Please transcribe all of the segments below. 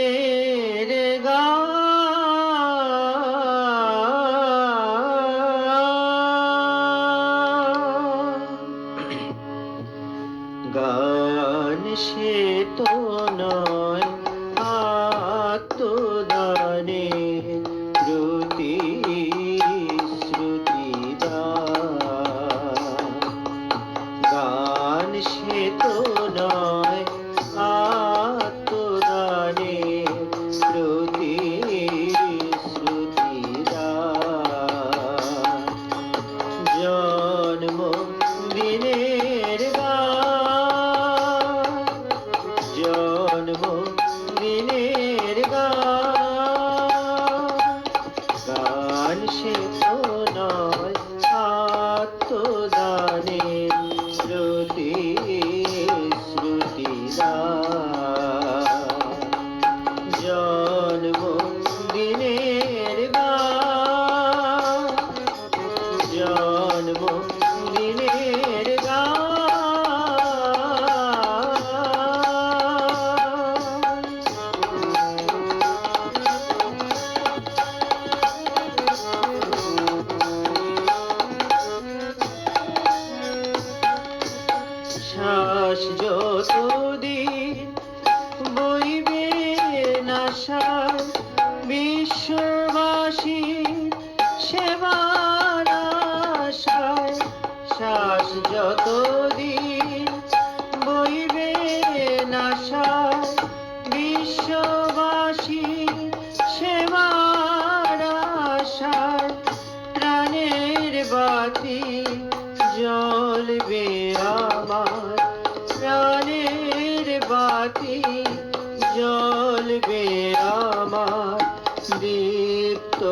দিনের গা। গান সে তো নয়। যতদিন বইবে নাশায় বিশ্ববাসী সেবার আশায় প্রাণের বাতি জ্বলবে আমার। প্রাণের বাতি জ্বলবে আমার। দীপ্ত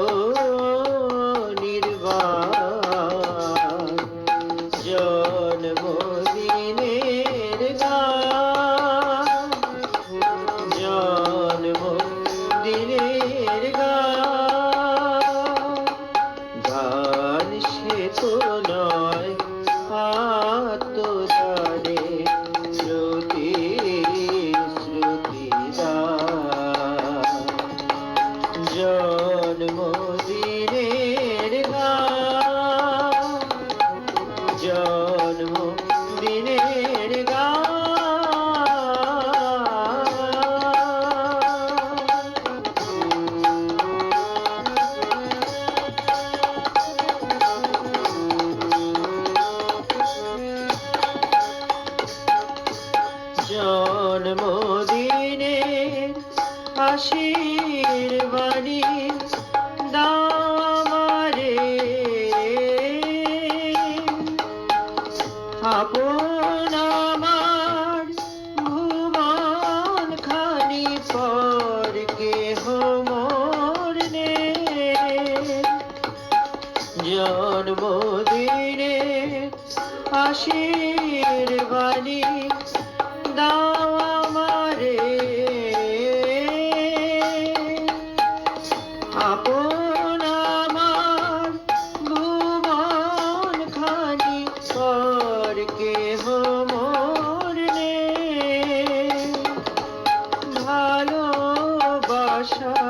জন্মদিনে আশীর্বাণী দামারে আপন আমার ভুবন খানি পর কেহ মোর নে জন্মদিনে আশীর্বাণী দাও আসা